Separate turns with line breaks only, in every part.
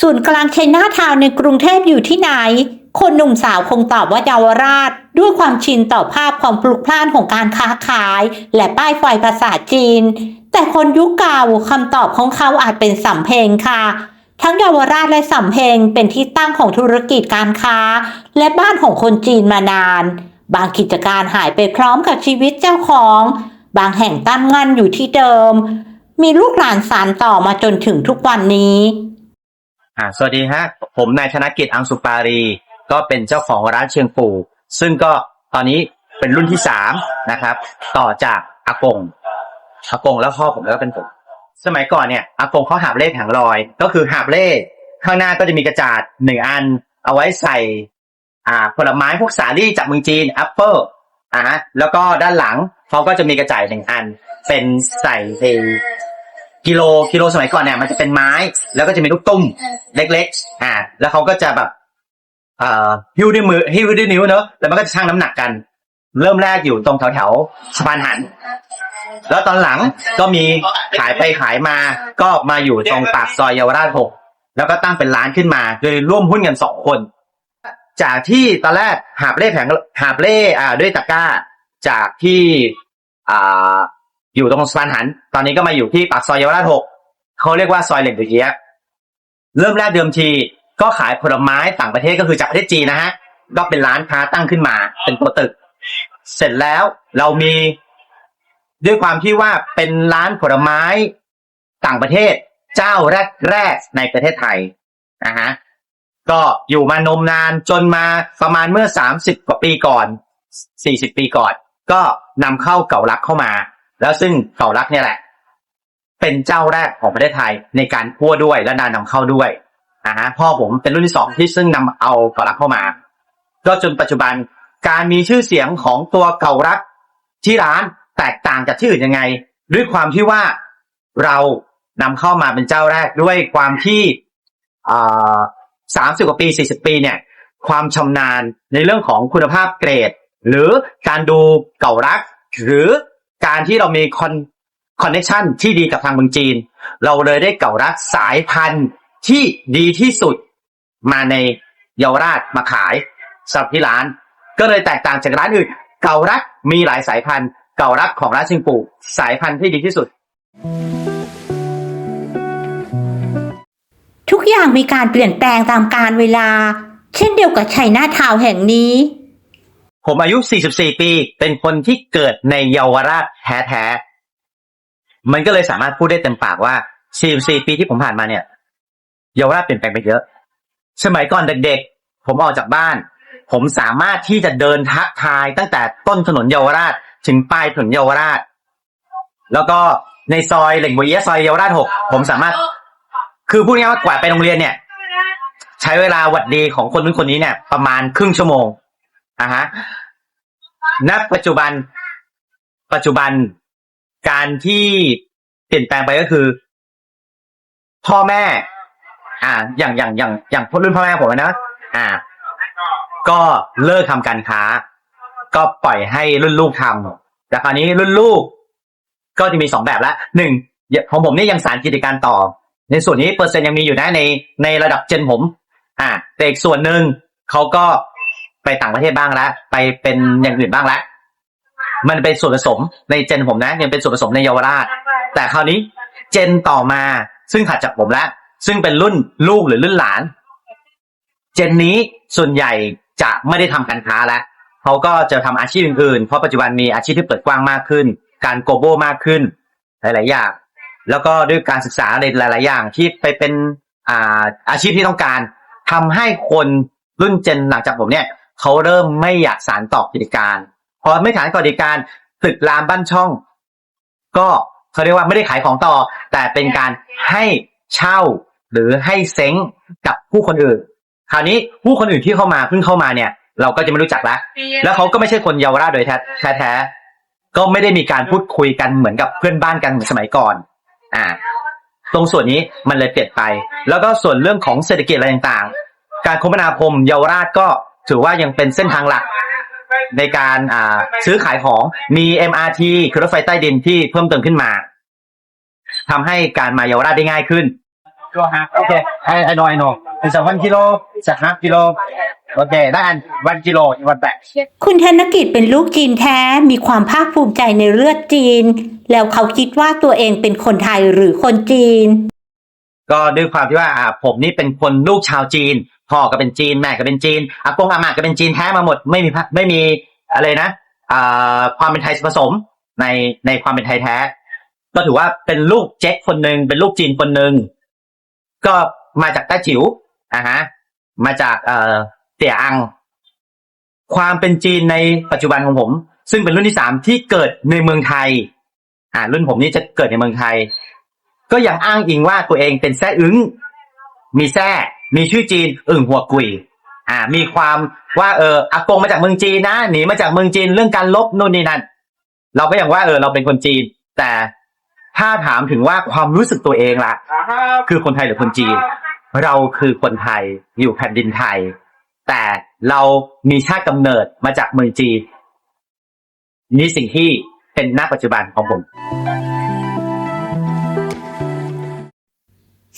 ศูนย์กลางชัยนาทาวน์ในกรุงเทพอยู่ที่ไหน คนหนุ่มสาวคงตอบว่าเยาวราช ด้วยความชินต่อภาพความพลุกพล่านของการค้าขาย และป้ายไฟภาษาจีน แต่คนยุคเก่าคำตอบของเขาอาจเป็นสำเพงค่ะ ทั้งเยาวราชและสำเพงเป็นที่ตั้งของธุรกิจการค้า และบ้านของคนจีนมานาน บางกิจการหายไปพร้อมกับชีวิตเจ้าของ บางแห่งตั้งงันอยู่ที่เดิม มีลูกหลานสานต่อมาจนถึงทุกวันนี้
อ่าสวัสดีฮะ ผมนายธนกิจอังสุปารี ก็เป็นเจ้าของร้านเชียงปูซึ่งก็ตอนนี้เป็นรุ่นที่สามนะครับ ต่อจากอากงอากงแล้วพ่อผมแล้วก็เป็นผม สมัยก่อนเนี่ยอากงเขาหาบเล่หางลอย ก็คือหาบเล่ข้างหน้าก็จะมีกระจาดหนึ่งอัน เอาไว้ใส่ อ่า ผลไม้พวกสาลี่จากเมืองจีนแอปเปิลอ่าฮะแล้วก็ด้านหลังเขาก็จะมีกระจาดหนึ่งอัน เป็นใส่เอ กิโลกิโลสมัยก่อนเนี่ยมันจะเป็นไม้ แล้วก็จะมีลูกตุ้มเล็กๆ อ่า แล้วเขาก็จะแบบเอ่อหิ้วด้วยมือหิ้วด้วยนิ้วเนอะแล้วมันก็จะชั่งน้ำหนักกัน เริ่มแรกอยู่ตรงแถวๆสะพานหัน แล้วตอนหลังก็มีขายไปขายมา ก็มาอยู่ตรงปากซอยเยาวราชหกแล้วก็ตั้งเป็นร้านขึ้นมาโดยร่วมหุ้นกันสองคน จากที่ตอนแรกหาบเล่แผงหาบเล่อ่าด้วยตะกร้า จากที่อ่า อยู่ตรงสะพานหัน ตอนนี้ก็มาอยู่ที่ปากซอยเยาวราชหกเขาเรียกว่าซอยเหล็กเดือเยียเริ่มแรกเดิมทีก็ขายผลไม้ต่างประเทศก็คือจากประเทศจีนนะฮะก็เป็นร้านค้าตั้งขึ้นมา เป็นตัวตึก เสร็จแล้วเรามีด้วยความที่ว่าเป็นร้านผลไม้ต่างประเทศ เจ้าแรกแรกๆในประเทศไทยนะฮะก็อยู่มานมนานจนมาประมาณเมื่อสามสิบกว่าปีก่อนสี่สิบปีก่อน ก็นำเข้าเก่าลักเข้ามา แล้วซึ่งเก่าลักเนี่ยแหละ เป็นเจ้าแรกของประเทศไทยในการคั่วด้วยและนานนำเข้าด้วยอ่าฮะพ่อผมเป็นรุ่นที่สองที่ซึ่งนำเอาเกาลักเข้ามา ก็จนปัจจุบันการมีชื่อเสียงของตัวเก่ารักที่ร้านแตกต่างจากที่อื่นยังไง ด้วยความที่ว่าเรานำเข้ามาเป็นเจ้าแรกด้วยความที่สามสิบกว่าปีสี่สิบปีเนี่ย ความชำนาญในเรื่องของคุณภาพเกรด หรือการดูเก่ารัก หรือ การที่เรามีคอนคอนเนคชันที่ดีกับทางเมืองจีน เราเลยได้เก่ารักสายพันธุ์ที่ดีที่สุดมาในเยาวราชมาขายสำหรับที่ร้าน ก็เลยแตกต่างจากร้านอื่นเก่ารักมีหลายสายพันธุ์ เก่ารักของร้านชิงปูสายพันธุ์ที่ดีที่สุด
ทุกอย่างมีการเปลี่ยนแปลงตามกาลเวลา เช่นเดียวกับชัยนาทาวแห่งนี้
ผมอายุ 44 ปี เป็นคนที่เกิดในเยาวราชแท้ๆ มันก็เลยสามารถพูดได้เต็มปากว่า 44 ปีที่ผมผ่านมาเนี่ย เยาวราชเปลี่ยนแปลงไปเยอะ สมัยก่อนเด็กๆ ผมออกจากบ้าน ผมสามารถที่จะเดินทักทายตั้งแต่ต้นถนนเยาวราช ถึงปลายถนนเยาวราช แล้วก็ในซอยเหล่งบัวเอี้ยะซอยเยาวราชหกผมสามารถ คือพูดง่ายๆว่ากว่าไปโรงเรียนเนี่ย ใช้เวลาหวัดดีของคนนู้นคนนี้เนี่ย ประมาณครึ่งชั่วโมง อะฮะณปัจจุบัน ปัจจุบันการที่เปลี่ยนแปลงไปก็คือ พ่อแม่ อ่า อย่างอย่างอย่างอย่างรุ่นพ่อแม่ผมนะอ่า ก็เลิกทำการค้า ก็ปล่อยให้รุ่นลูกทำแต่คราวนี้รุ่นลูก ก็จะมีสองแบบละหนึ่งของผมนี่ยังสารกิจการต่อ ในส่วนนี้เปอร์เซ็นต์ยังมีอยู่นะในในระดับเจนผม อ่าแต่อีกส่วนหนึ่งเขาก็ ไปต่างประเทศบ้างแล้วไปเป็นอย่างอื่นบ้างแล้วมันเป็นส่วนผสมในเจนผมนะยังเป็นส่วนผสมในเยาวราช แต่คราวนี้เจนต่อมาซึ่งถัดจากผมแล้วซึ่งเป็นรุ่นลูกหรือรุ่นหลาน เจนนี้ส่วนใหญ่จะไม่ได้ทำการค้าแล้วเขาก็จะทำอาชีพอื่นๆเพราะปัจจุบันมีอาชีพที่เปิดกว้างมากขึ้น การโกลบอลมากขึ้น หลายๆอย่างแล้วก็ด้วยการศึกษาในหลาย ๆ อย่างที่ไปเป็นอ่าอาชีพที่ต้องการทำให้คนรุ่นเจนหลังจากผมเนี่ย เขาเริ่มไม่อยากสารต่อกิจการพอไม่ขายกิจการตึกรามบ้านช่อง ก็เขาเรียกว่าไม่ได้ขายของต่อ แต่เป็นการให้เช่าหรือให้เซ้งกับผู้คนอื่น คราวนี้ผู้คนอื่นที่เข้ามาเพิ่งเข้ามาเนี่ย เราก็จะไม่รู้จักแล้วแล้วเขาก็ไม่ใช่คนเยาวราชโดยแท้แท้ก็ไม่ได้มีการพูดคุยกันเหมือนกับเพื่อนบ้านกันเหมือนสมัยก่อน อ่า ตรงส่วนนี้มันเลยเปลี่ยนไป แล้วก็ส่วนเรื่องของเศรษฐกิจอะไรต่างๆ การคมนาคมเยาวราชก็ ถือว่ายังเป็นเส้นทางหลักในการอ่าซื้อขายของมี MRT คือรถไฟใต้ดินที่เพิ่มเติมขึ้นมาทำให้การมาเยาวราชได้ง่ายขึ้น kilo half okay I I know I know it's a one kilo it's a half kilo okay ได้อัน one kilo in one bag
คุณธนกิจเป็นลูกจีนแท้มีความภาคภูมิใจในเลือดจีน แล้วเขาคิดว่าตัวเองเป็นคนไทยหรือคนจีน
ก็ด้วยความที่ว่าอ่าผมนี่เป็นคนลูกชาวจีน พ่อก็เป็นจีนแม่ก็เป็นจีนอากงอาม่าก็เป็นจีนแท้มาหมดไม่มีไม่มีอะไรนะความเป็นไทยผสมในในความเป็นไทยแท้ ก็ถือว่าเป็นลูกเจ๊กคนหนึ่งเป็นลูกจีนคนหนึ่งก็มาจากแต้จิ๋วอ่าฮะมาจากเอ่อเตี่ยอัง ความเป็นจีนในปัจจุบันของผม ซึ่งเป็นรุ่นที่สามที่เกิดในเมืองไทย อ่า รุ่นผมนี่จะเกิดในเมืองไทย ก็ยังอ้างอิงว่าตัวเองเป็นแซ่อึ้งมีแซ่ มีชื่อจีนอึ่งหัวกุยอ่า มีความว่าเอออากงมาจากเมืองจีนนะหนีมาจากเมืองจีนเรื่องการลบนู่นนี่นั่นเราก็ยังว่าเออเราเป็นคนจีน แต่ถ้าถามถึงว่าความรู้สึกตัวเองล่ะคือคนไทยหรือคนจีน เราคือคนไทยอยู่แผ่นดินไทย แต่เรามีชาติกำเนิดมาจากเมืองจีนนี่สิ่งที่เป็นณปัจจุบันของผม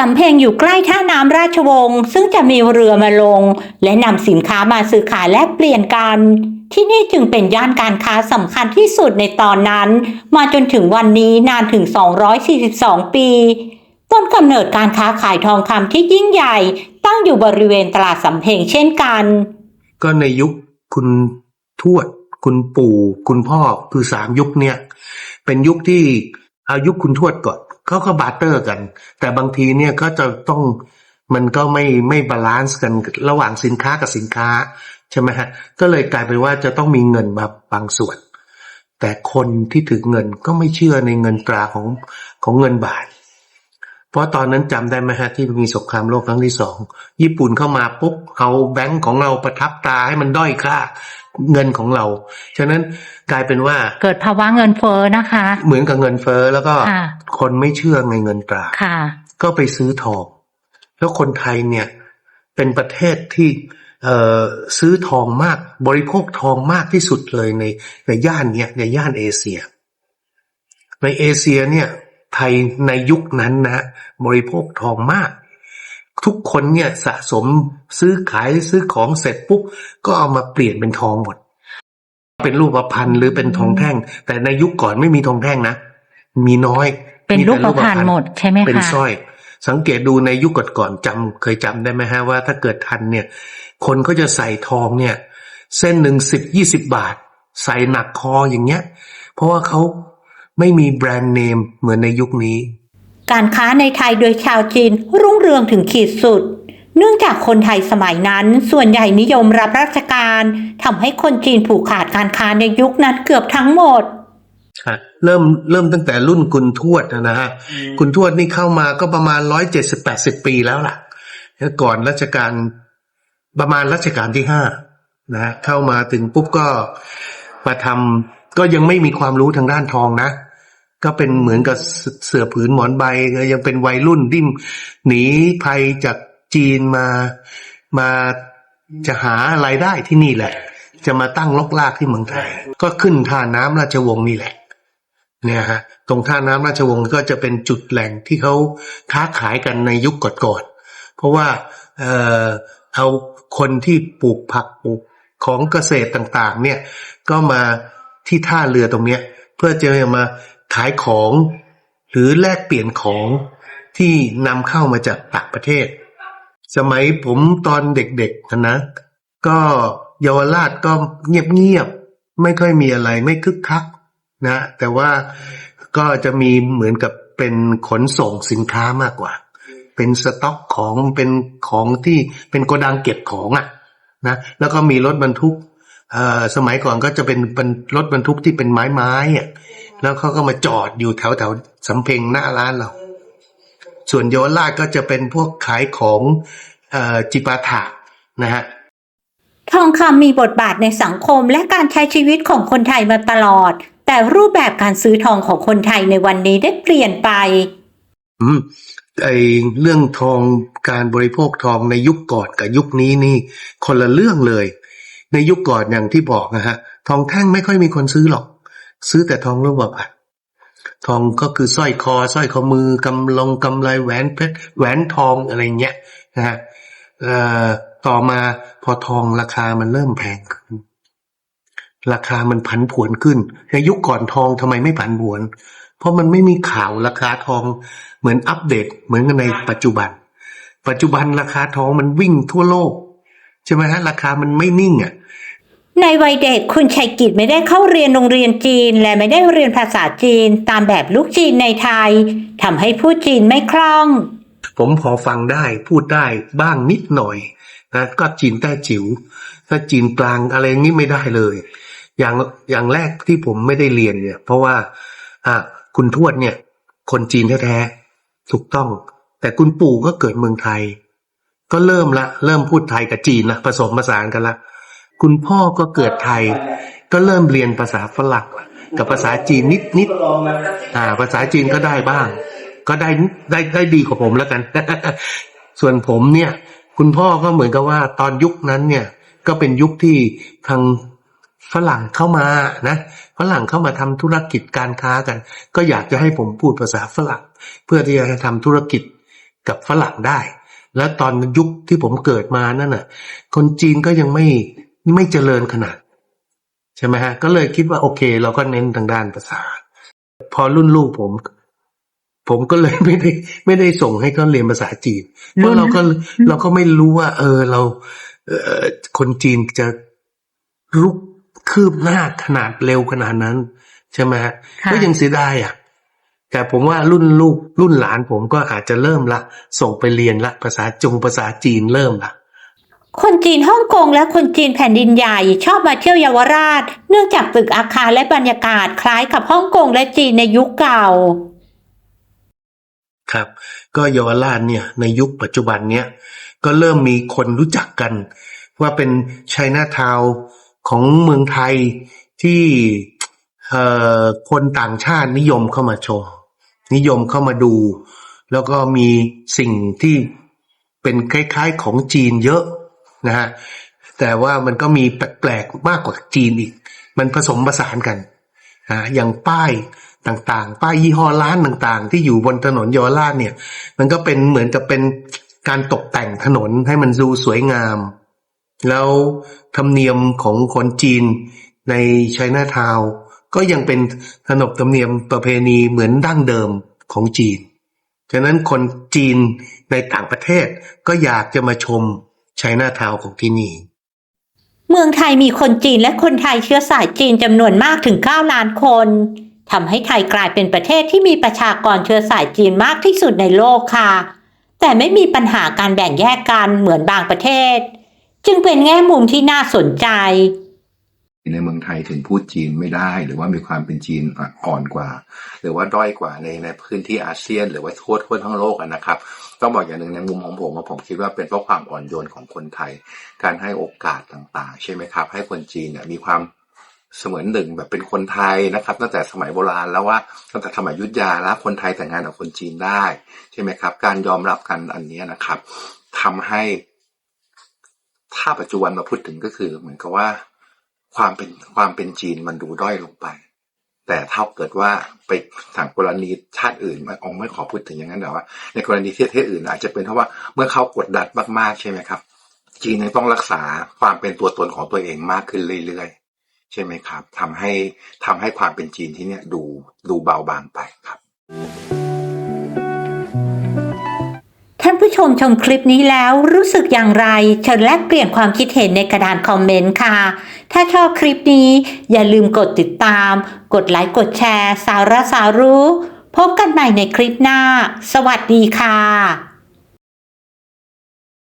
สำเพ็งอยู่ใกล้ท่าน้ำราชวงศ์ซึ่งจะมีเรือมาลง และนำสินค้ามาซื้อขายแลกเปลี่ยนกัน ที่นี่จึงเป็นย่านการค้าสำคัญที่สุดในตอนนั้น มาจนถึงวันนี้นานถึง 242 ปี ต้นกำเนิดการค้าขายทองคำที่ยิ่งใหญ่ ตั้งอยู่บริเวณตลาดสำเพ็งเช่นกัน
ก็ในยุคคุณทวด คุณปู่ คุณพ่อคือสามยุคเนี่ย เป็นยุคที่อายุคคุณทวดก่อน เขาก็บาเตอร์กัน แต่บางทีเนี่ยก็จะต้องมันก็ไม่ไม่บาลานซ์กันระหว่างสินค้ากับสินค้าใช่ไหมฮะก็เลยกลายเป็นว่าจะต้องมีเงินมาบางส่วน แต่คนที่ถือเงินก็ไม่เชื่อในเงินตราของของเงินบาท เพราะตอนนั้นจำได้ไหมฮะที่มีสงครามโลกครั้งที่สองญี่ปุ่นเข้ามาปุ๊บเอาแบงก์ของเราประทับตาให้มันด้อยค่าเงินของเรา ฉะนั้นกลายเป็นว่า
เกิดภาวะเงินเฟ้อนะคะ
เหมือนกับเงินเฟ้อแล้วก็
ค่ะ
คนไม่เชื่อในเงินตรา
ค่ะ
ก็ไปซื้อทอง แล้วคนไทยเนี่ย เป็นประเทศที่เอ่อซื้อทองมากบริโภคทองมากที่สุดเลยในในย่านเนี่ยในย่านเอเชีย ในเอเชียเนี่ย ไทยในยุคนั้นนะบริโภคทองมาก ทุกคนเนี่ยสะสมซื้อขายซื้อของเสร็จปุ๊บก็เอามาเปลี่ยนเป็นทองหมด เป็นรูปพรรณหรือเป็นทองแท่ง แต่ในยุคก่อนไม่มีทองแท่งนะ มีน้อย
เป็น
มี
รู
แต่
ปพรรณหมดใช่ไหม
เป็น
คะ
สร้อย สังเกตดูในยุคก่อนๆจำเคยจำได้ไหมฮะว่าถ้าเกิดทันเนี่ย คนก็จะใส่ทองเนี่ย เส้นหนึ่งสิบยี่สิบบาท ใส่หนักคออย่างเงี้ย เพราะว่าเขา ไม่มีแบรนด์เนมเหมือนในยุคนี้
การค้าในไทยโดยชาวจีนรุ่งเรืองถึงขีดสุด เนื่องจากคนไทยสมัยนั้น ส่วนใหญ่นิยมรับราชการทำให้คนจีนผูกขาดการค้าในยุคนั้นเกือบทั้งหมด
ค่ะเริ่มเริ่มตั้งแต่รุ่นคุณทวดนะฮะคุณทวดนี่เข้ามาก็ประมาณร้อยเจ็ดสิบแปดสิบปีแล้วล่ะแล้วก่อนรัชกาลประมาณรัชกาลที่ห้านะฮะเข้ามาถึงปุ๊บก็มาทำก็ยังไม่มีความรู้ทางด้านทองนะ ก็เป็นเหมือนกับเสือผืนหมอนใบยังเป็นวัยรุ่นดิ้นหนีภัยจากจีนมามาจะหารายได้ที่นี่แหละ จะมาตั้งลกลากที่เมืองไทย ก็ขึ้นท่าน้ำราชวงศ์นี่แหละ เนี่ยฮะ ตรงท่าน้ำราชวงศ์ก็จะเป็นจุดแหล่งที่เขาค้าขายกันในยุคก่อนๆเพราะว่าเอ่อเอาคนที่ปลูกผักปลูกของเกษตรต่าง ๆ เนี่ยก็มาที่ท่าเรือตรงเนี้ย เพื่อจะมา ขายของ หรือแลกเปลี่ยนของที่นำเข้ามาจากต่างประเทศ สมัยผมตอนเด็กๆนะนะ ก็เยาวราชก็เงียบๆ ไม่ค่อยมีอะไรไม่คึกคักนะ แต่ว่าก็จะมีเหมือนกับเป็นขนส่งสินค้ามากกว่า เป็นสต็อกของเป็นของที่เป็นโกดังเก็บของอะ่ะนะ แล้วก็มีรถบรรทุก เอ่อสมัยก่อนก็จะเป็นเป็นรถบรรทุกที่เป็นไม้ไม้อะแล้วเขาก็มาจอดอยู่แถวแถวๆสำเพ็งหน้าร้านเรา ส่วนเยาวราชก็จะเป็นพวกขายของเอ่อจิปาถะนะฮะ
ทองคำมีบทบาทในสังคมและการใช้ชีวิตของคนไทยมาตลอด แต่รูปแบบการซื้อทองของคนไทยในวันนี้ได้เปลี่ยนไป
อืมไอเรื่องทองการบริโภคทองในยุคก่อนกับยุคนี้นี่ คนละเรื่องเลย ในยุคก่อนอย่างที่บอกนะฮะ ทองแท่งไม่ค่อยมีคนซื้อหรอก ซื้อแต่ทองรูปพรรณทองก็คือสร้อยคอสร้อยข้อมือกำลงกำไรแหวนเพชรแหวนทองอะไรเงี้ยนะฮะเอ่อต่อมาพอทองราคามันเริ่มแพงขึ้น ราคามันผันผวนขึ้นในยุคก่อนทองทำไมไม่ผันผวน เพราะมันไม่มีข่าวราคาทองเหมือนอัปเดตเหมือนกันในปัจจุบัน ปัจจุบันราคาทองมันวิ่งทั่วโลก ใช่ไหมฮะราคามันไม่นิ่งอะ
ในวัยเด็กคุณชัยกิจไม่ได้เข้าเรียนโรงเรียนจีน และไม่ได้เรียนภาษาจีนตามแบบลูกจีนในไทยทำให้พูดจีนไม่คล่อง
ผมพอฟังได้พูดได้บ้างนิดหน่อยนะก็จีนแต้จิ๋วถ้าจีนกลางอะไรนี้ไม่ได้เลย อย่างอย่างแรกที่ผมไม่ได้เรียนเนี่ย เพราะว่า อ่าคุณทวดเนี่ย คนจีนแท้ๆถูกต้อง แต่คุณปู่ก็เกิดเมืองไทย ก็เริ่มละ เริ่มพูดไทยกับจีนละผสมผสานกันละ คุณพ่อก็เกิดไทย ก็เริ่มเรียนภาษาฝรั่งละกับภาษาจีนนิดนิดอ่า ภาษาจีนก็ได้บ้าง ก็ได้ได้ได้ดีกว่าผมแล้วกัน ส่วนผมเนี่ย คุณพ่อก็เหมือนกับว่าตอนยุคนั้นเนี่ย ก็เป็นยุคที่ทางฝรั่งเข้ามานะฝรั่งเข้ามาทำธุรกิจการค้ากัน ก็อยากจะให้ผมพูดภาษาฝรั่ง เพื่อที่จะทำธุรกิจกับฝรั่งได้ แล้วตอนยุคที่ผมเกิดมานั่นน่ะ คนจีนก็ยังไม่ไม่เจริญขนาด ใช่ไหมฮะ ก็เลยคิดว่าโอเค เราก็เน้นทางด้านภาษา พอรุ่นลูกผม ผมก็เลยไม่ได้ไม่ได้ส่งให้เขาเรียนภาษาจีน เพราะเราก็เราก็ไม่รู้ว่า เออเราเออคนจีนจะรุกคืบหน้าขนาดเร็วขนาดนั้น ใช่ไหมฮะ
ค่ะ
ก็ยังเสียดายอะ แต่ผมว่ารุ่นลูกรุ่นหลานผมก็อาจจะเริ่มละ ส่งไปเรียนละภาษาจงภาษาจีนเริ่มละ
คนจีนฮ่องกงและคนจีนแผ่นดินใหญ่ชอบมาเที่ยวเยาวราช เนื่องจากตึกอาคารและบรรยากาศคล้ายกับฮ่องกงและจีนในยุคเก่า
ครับ ก็เยาวราชเนี่ยในยุคปัจจุบันเนี่ยก็เริ่มมีคนรู้จักกัน ว่าเป็นไชน่าทาวของเมืองไทยที่เอ่อคนต่างชาตินิยมเข้ามาชม นิยมเข้ามาดู แล้วก็มีสิ่งที่เป็นคล้ายๆของจีนเยอะนะฮะแต่ว่ามันก็มีแปลกๆมากกว่าจีนอีก มันผสมผสานกันอ่าอย่างป้ายต่างๆ ป้ายยี่ห้อร้านต่างๆ ที่อยู่บนถนนเยาวราชเนี่ย มันก็เป็นเหมือนกับเป็นการตกแต่งถนนให้มันดูสวยงาม แล้วธรรมเนียมของคนจีนในไชน่าทาวน์ ก็ยังเป็นขนบธรรมเนียมประเพณีเหมือนดั้งเดิมของจีน ฉะนั้นคนจีนในต่างประเทศก็อยากจะมาชมไชน่าทาวของที่นี่
เมืองไทยมีคนจีนและคนไทยเชื้อสายจีนจำนวนมากถึง 9 ล้านคนทำให้ไทยกลายเป็นประเทศที่มีประชากรเชื้อสายจีนมากที่สุดในโลกค่ะ แต่ไม่มีปัญหาการแบ่งแยกกันเหมือนบางประเทศ จึงเป็นแง่มุมที่น่าสนใจ
ในเมืองไทยถึงพูดจีนไม่ได้ หรือว่ามีความเป็นจีนอ่อนกว่า หรือว่าด้อยกว่าในในพื้นที่อาเซียน หรือว่าทั่วทั่วทั้งโลกนะครับ ต้องบอกอย่างหนึ่งในมุมของผมว่าผมคิดว่าเป็นเพราะความอ่อนโยนของคนไทย การให้โอกาสต่างๆ ใช่ไหมครับ ให้คนจีนเนี่ยมีความเสมือนหนึ่งแบบเป็นคนไทยนะครับ ตั้งแต่สมัยโบราณแล้วว่าตั้งแต่สมัยยุทธยาแล้วคนไทยแต่งงานกับคนจีนได้ใช่ไหมครับ การยอมรับกันอันนี้นะครับทำให้ถ้าปัจจุบันมาพูดถึงก็คือเหมือนกับว่า ความเป็นความเป็นจีนมันดูด้อยลงไป แต่ถ้าเกิดว่าไปสั่งกรณีชาติอื่นไม่องไม่ขอพูดถึงอย่างนั้นแต่ว่า ในกรณีที่ประเทศอื่นอาจจะเป็นเพราะว่าเมื่อเขากดดันมากๆใช่ไหมครับ จีนยังต้องรักษาความเป็นตัวตนของตัวเองมากขึ้นเรื่อยๆ ใช่ไหมครับทำให้ทำให้ความเป็นจีนที่เนี่ยดูดูเบาบางไปครับ
ท่า มชมคลิปนี้แล้วรู้สึกอย่างไร เชิญแลกเปลี่ยนความคิดเห็นในกระดานคอมเมนต์ค่ะ ถ้าชอบคลิปนี้อย่าลืมกดติดตาม กดไลค์ กดแชร์ สาระสารู้ พบกันใหม่ในคลิปหน้า สวัสดีค่ะ